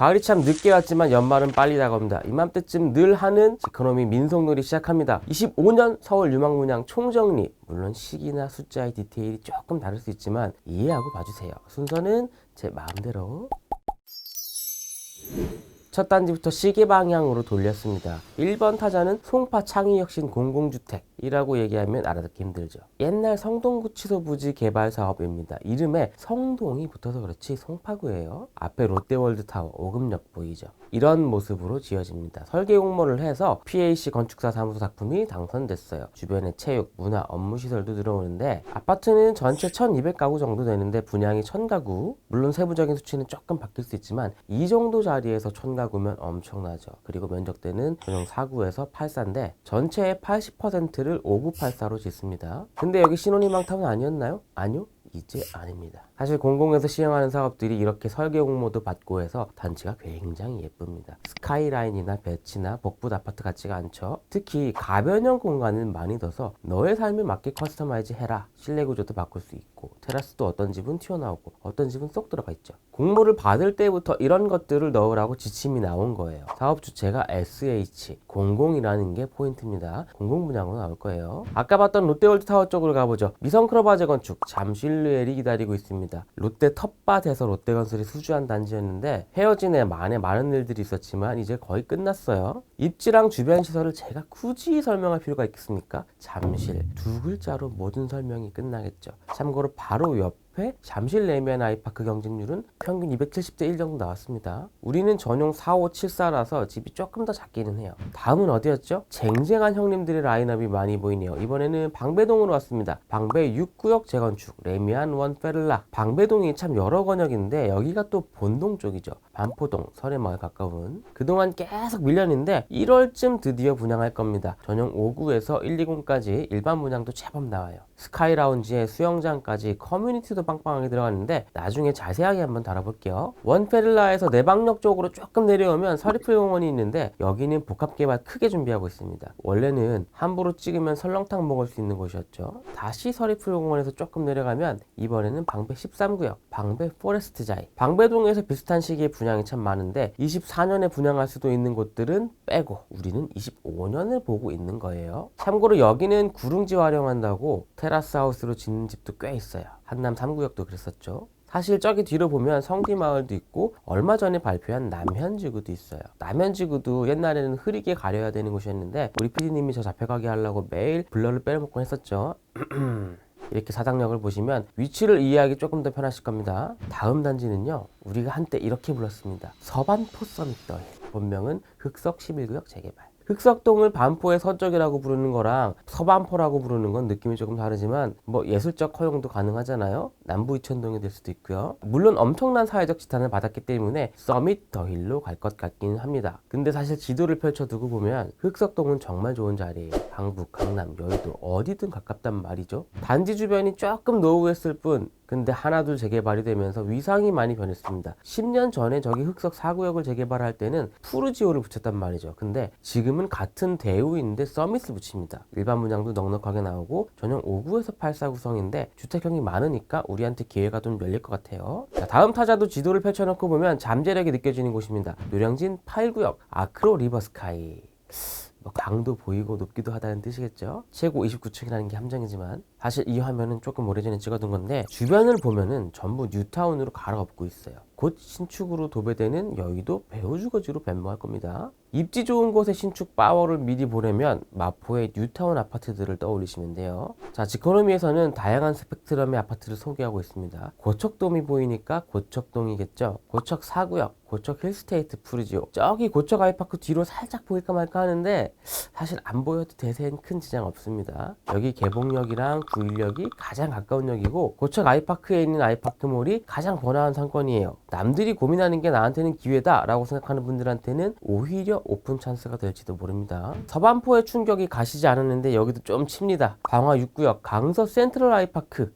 가을이 참 늦게 왔지만 연말은 빨리 다가옵니다. 이맘때쯤 늘 하는 지코노미 민속놀이 시작합니다. 25년 서울 유망문양 총정리. 물론 시기나 숫자의 디테일이 조금 다를 수 있지만 이해하고 봐주세요. 순서는 제 마음대로. 첫 단지부터 시계 방향으로 돌렸습니다. 1번 타자는 송파 창의혁신 공공주택 이라고 얘기하면 알아듣기 힘들죠. 옛날 성동구치소 부지 개발 사업입니다. 이름에 성동이 붙어서 그렇지 송파구예요. 앞에 롯데월드 타워, 오금역 보이죠. 이런 모습으로 지어집니다. 설계 공모를 해서 PAC 건축사 사무소 작품이 당선됐어요. 주변에 체육, 문화, 업무 시설도 들어오는데 아파트는 전체 1200가구 정도 되는데 분양이 1000가구 물론 세부적인 수치는 조금 바뀔 수 있지만 이 정도 자리에서 1000가구면 엄청나죠. 그리고 면적대는 전용 4구에서 8사인데 전체의 80%를 5984로 짓습니다. 근데 여기 많다면 아니었나요? 아니요. 이제 아닙니다. 사실 공공에서 시행하는 사업들이 이렇게 설계 공모도 받고 해서 단지가 굉장히 예쁩니다. 스카이라인이나 배치나 복붙 아파트 같지가 않죠. 특히 가변형 공간을 많이 둬서 너의 삶에 맞게 커스터마이즈 해라. 실내 구조도 바꿀 수 있고 테라스도 어떤 집은 튀어나오고 어떤 집은 쏙 들어가 있죠. 공모를 받을 때부터 이런 것들을 넣으라고 지침이 나온 거예요. 사업 주체가 SH 공공이라는 게 포인트입니다. 공공 분양으로 나올 거예요. 아까 봤던 롯데월드 타워 쪽으로 가보죠. 미성 크로바 재건축 잠실루엘이 기다리고 있습니다. 롯데 텃밭에서 롯데건설이 수주한 단지였는데 헤어진 애 만에 많은 일들이 있었지만 이제 거의 끝났어요. 입지랑 주변 시설을 제가 굳이 설명할 필요가 있겠습니까? 잠실 두 글자로 모든 설명이 끝나겠죠. 참고로 바로 옆 옆에 잠실 레미안 아이파크 경쟁률은 평균 270대 1 정도 나왔습니다. 우리는 전용 4574라서 집이 조금 더 작기는 해요. 다음은 어디였죠? 쟁쟁한 형님들의 라인업이 많이 보이네요. 이번에는 방배동으로 왔습니다. 방배 6구역 재건축, 레미안 원 페를라. 방배동이 참 여러 건역인데 여기가 또 본동 쪽이죠. 반포동, 설해마을 가까운. 그동안 계속 밀렸는데 1월쯤 드디어 분양할 겁니다. 전용 5구에서 120까지 일반 분양도 제법 나와요. 스카이 라운지에 수영장까지 커뮤니티도 빵빵하게 들어갔는데 나중에 자세하게 한번 다뤄볼게요. 원페릴라에서 내방역 쪽으로 조금 내려오면 서리풀 공원이 있는데 여기는 복합 개발 크게 준비하고 있습니다. 원래는 함부로 찍으면 설렁탕 먹을 수 있는 곳이었죠. 다시 서리풀 공원에서 조금 내려가면 이번에는 방배 13구역, 방배 포레스트자이. 방배동에서 비슷한 시기에 분양이 참 많은데 24년에 분양할 수도 있는 곳들은 빼고 우리는 25년을 보고 있는 거예요. 참고로 여기는 구릉지 활용한다고 테라스 하우스로 짓는 집도 꽤 있어요. 한남 3구역도 그랬었죠. 사실 저기 뒤로 보면 성디마을도 있고 얼마 전에 발표한 남현지구도 있어요. 남현지구도 옛날에는 흐리게 가려야 되는 곳이었는데 우리 PD님이 저 잡혀가게 하려고 매일 블러를 빼먹곤 했었죠. 이렇게 사당역을 보시면 위치를 이해하기 조금 더 편하실 겁니다. 다음 단지는요. 우리가 한때 이렇게 불렀습니다. 서반포 서밋덜. 본명은 흑석 11구역 재개발. 흑석동을 반포의 서쪽이라고 부르는 거랑 서반포라고 부르는 건 느낌이 조금 다르지만 뭐 예술적 허용도 가능하잖아요. 남부 이천동이 될 수도 있고요. 물론 엄청난 사회적 지탄을 받았기 때문에 서밋 더 힐로 갈 것 같긴 합니다. 근데 사실 지도를 펼쳐두고 보면 흑석동은 정말 좋은 자리예요. 강북, 강남, 여의도 어디든 가깝단 말이죠. 단지 주변이 조금 노후했을 뿐 근데 하나둘 재개발이 되면서 위상이 많이 변했습니다. 10년 전에 저기 흑석 4구역을 재개발할 때는 푸르지오를 붙였단 말이죠. 근데 지금은 같은 대우인데 서밋을 붙입니다. 일반 문양도 넉넉하게 나오고 전용 5구에서 8사 구성인데 주택형이 많으니까 우리한테 기회가 좀 열릴 것 같아요. 자, 다음 타자도 지도를 펼쳐놓고 보면 잠재력이 느껴지는 곳입니다. 노량진 8구역 아크로 리버스카이. 뭐 강도 보이고 높기도 하다는 뜻이겠죠. 최고 29층이라는 게 함정이지만 사실 이 화면은 조금 오래전에 찍어둔 건데 주변을 보면은 전부 뉴타운으로 갈아엎고 있어요. 곧 신축으로 도배되는 여의도 배우주거지로 변모할 겁니다. 입지 좋은 곳의 신축 파워를 미리 보려면 마포의 뉴타운 아파트들을 떠올리시면 돼요. 자, 지코노미에서는 다양한 스펙트럼의 아파트를 소개하고 있습니다. 고척돔이 보이니까 고척동이겠죠. 고척 4구역, 고척 힐스테이트 푸르지오. 저기 고척 아이파크 뒤로 살짝 보일까 말까 하는데 사실 안 보여도 대세엔 큰 지장 없습니다. 여기 개봉역이랑 구일역이 가장 가까운 역이고 고척 아이파크에 있는 아이파크몰이 가장 번화한 상권이에요. 남들이 고민하는 게 나한테는 기회다라고 생각하는 분들한테는 오히려 오픈 찬스가 될지도 모릅니다. 서반포의 충격이 가시지 않았는데 여기도 좀 칩니다. 광화 6구역 강서 센트럴 아이파크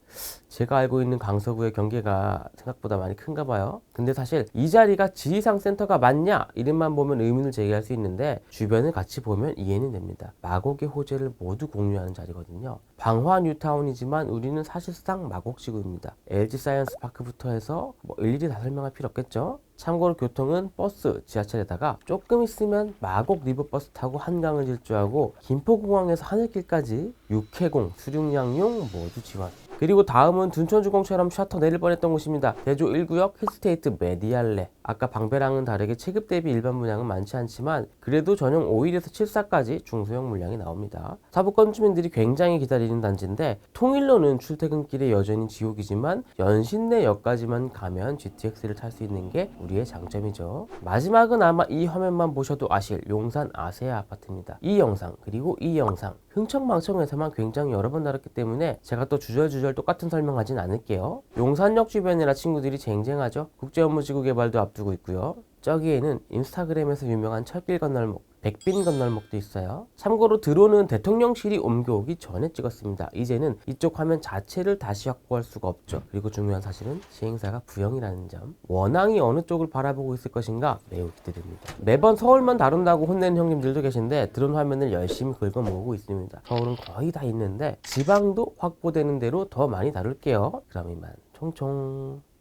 제가 알고 있는 강서구의 경계가 생각보다 많이 큰가 봐요. 근데 사실 이 자리가 지리상 센터가 맞냐? 이름만 보면 의문을 제기할 수 있는데 주변을 같이 보면 이해는 됩니다. 마곡의 호재를 모두 공유하는 자리거든요. 방화 뉴타운이지만 우리는 사실상 마곡지구입니다. LG 사이언스 파크부터 해서 뭐 일일이 다 설명할 필요 없겠죠? 참고로 교통은 버스, 지하철에다가 조금 있으면 마곡 리버버스 타고 한강을 질주하고 김포공항에서 하늘길까지 육해공, 수륙양용 모두 지원. 그리고 다음은 둔천주공처럼 셔터 내릴 뻔했던 곳입니다. 대조 1구역 힐스테이트 메디알레. 아까 방배랑은 다르게 체급 대비 일반 분양은 많지 않지만 그래도 전용 5일에서 7사까지 중소형 물량이 나옵니다. 사부권 주민들이 굉장히 기다리는 단지인데 통일로는 출퇴근길에 여전히 지옥이지만 연신내역까지만 가면 GTX를 탈 수 있는 게 우리의 장점이죠. 마지막은 아마 이 화면만 보셔도 아실 용산 아세아 아파트입니다. 이 영상 그리고 이 영상 흥청망청에서만 굉장히 여러 번 다뤘기 때문에 제가 또 주절주절 똑같은 설명하진 않을게요. 용산역 주변이라 친구들이 쟁쟁하죠. 국제업무지구 개발도 앞두고 있고요. 저기에는 인스타그램에서 유명한 철길 건널목, 백빈 건널목도 있어요. 참고로 드론은 대통령실이 옮겨오기 전에 찍었습니다. 이제는 이쪽 화면 자체를 다시 확보할 수가 없죠. 그리고 중요한 사실은 시행사가 부영이라는 점. 원앙이 어느 쪽을 바라보고 있을 것인가 매우 기대됩니다. 매번 서울만 다룬다고 혼내는 형님들도 계신데 드론 화면을 열심히 긁어 모으고 있습니다. 서울은 거의 다 있는데 지방도 확보되는 대로 더 많이 다룰게요. 그럼 이만 총총.